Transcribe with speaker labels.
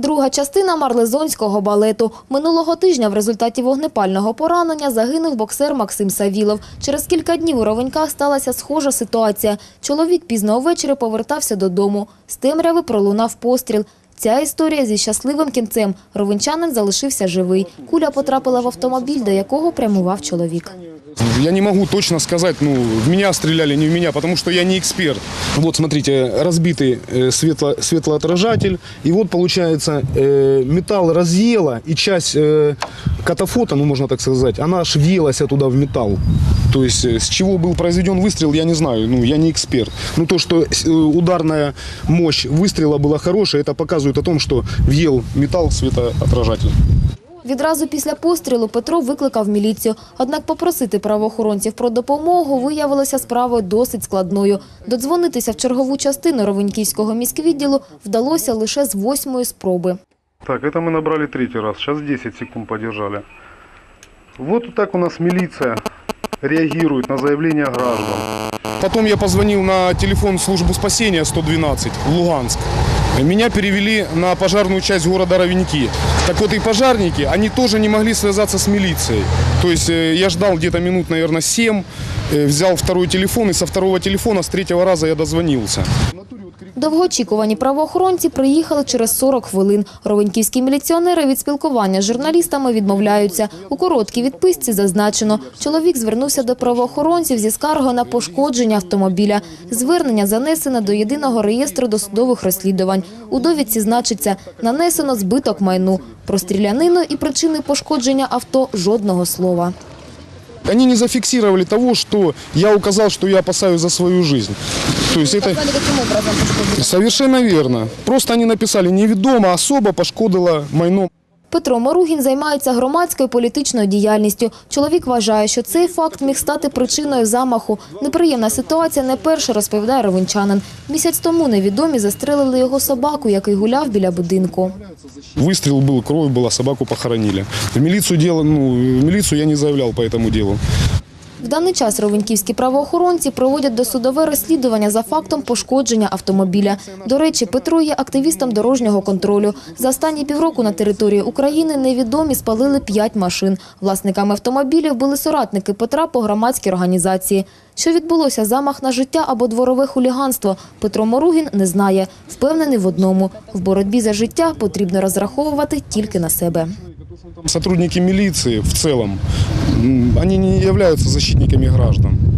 Speaker 1: Друга частина марлезонського балету. Минулого тижня в результаті вогнепального поранення загинув боксер Максим Савілов. Через кілька днів у Ровеньках сталася схожа ситуація. Чоловік пізно ввечері повертався додому. З темряви пролунав постріл. Ця історія зі щасливим кінцем. Ровенчанин залишився живий. Куля потрапила в автомобіль, до якого прямував чоловік.
Speaker 2: Я не могу точно сказать, ну, в меня стреляли, не в меня, потому что я не эксперт. Вот, смотрите, разбитый э, светло, светлоотражатель. И вот, получается, э, металл разъела, и часть э, катафота, ну, можно так сказать, она аж въелась оттуда в металл. То есть, э, с чего был произведен выстрел, я не знаю, ну, я не эксперт. Но то, что э, ударная мощь выстрела была хорошая, это показывает о том, что въел металл светоотражатель.
Speaker 1: Відразу після пострілу Петро викликав міліцію. Однак попросити правоохоронців про допомогу виявилося справою досить складною. Додзвонитися в чергову частину Ровеньківського міськвідділу вдалося лише з восьмої спроби.
Speaker 3: Так, это мы набрали третий раз. Сейчас 10 секунд подержали. Вот так у нас милиция реагирует на заявления граждан.
Speaker 2: Потом я позвонил на телефон службу спасения 112 Луганск. Меня перевели на пожарную часть города Ровеньки. Так вот и пожарники, они тоже не могли связаться с милицией. То есть э, я ждал где-то минут, наверное, 7, э, взял второй телефон и со второго телефона с третьего раза я дозвонился.
Speaker 1: Довгоочікувані правоохоронці приїхали через 40 хвилин. Ровеньківські міліціонери від спілкування з журналістами відмовляються. У короткій відписці зазначено, чоловік звернувся до правоохоронців зі скаргою на пошкодження автомобіля. Звернення занесено до єдиного реєстру досудових розслідувань. У довідці значиться нанесено збиток майну. Про стрілянину і причини пошкодження авто жодного слова.
Speaker 2: Они не зафиксировали того, что я указал, что я опасаюсь за свою жизнь. То есть это совершенно верно. Просто они написали, неведомо особо пошкодила майно.
Speaker 1: Петро Моругін займається громадською політичною діяльністю. Чоловік вважає, що цей факт міг стати причиною замаху. Неприємна ситуація не перша, розповідає ровенчанин. Місяць тому невідомі застрелили його собаку, який гуляв біля будинку.
Speaker 2: Выстрел был, кровь была, собаку похоронили. В милицию, дело, ну, в милицию я не заявлял по этому делу.
Speaker 1: В даний час ровеньківські правоохоронці проводять досудове розслідування за фактом пошкодження автомобіля. До речі, Петро є активістом дорожнього контролю. За останні півроку на території України невідомі спалили п'ять машин. Власниками автомобілів були соратники Петра по громадській організації. Що відбулося замах на життя або дворове хуліганство, Петро Моругін не знає. Впевнений в одному – в боротьбі за життя потрібно розраховувати тільки на себе.
Speaker 2: Сотрудники милиции в целом, они не являются защитниками граждан.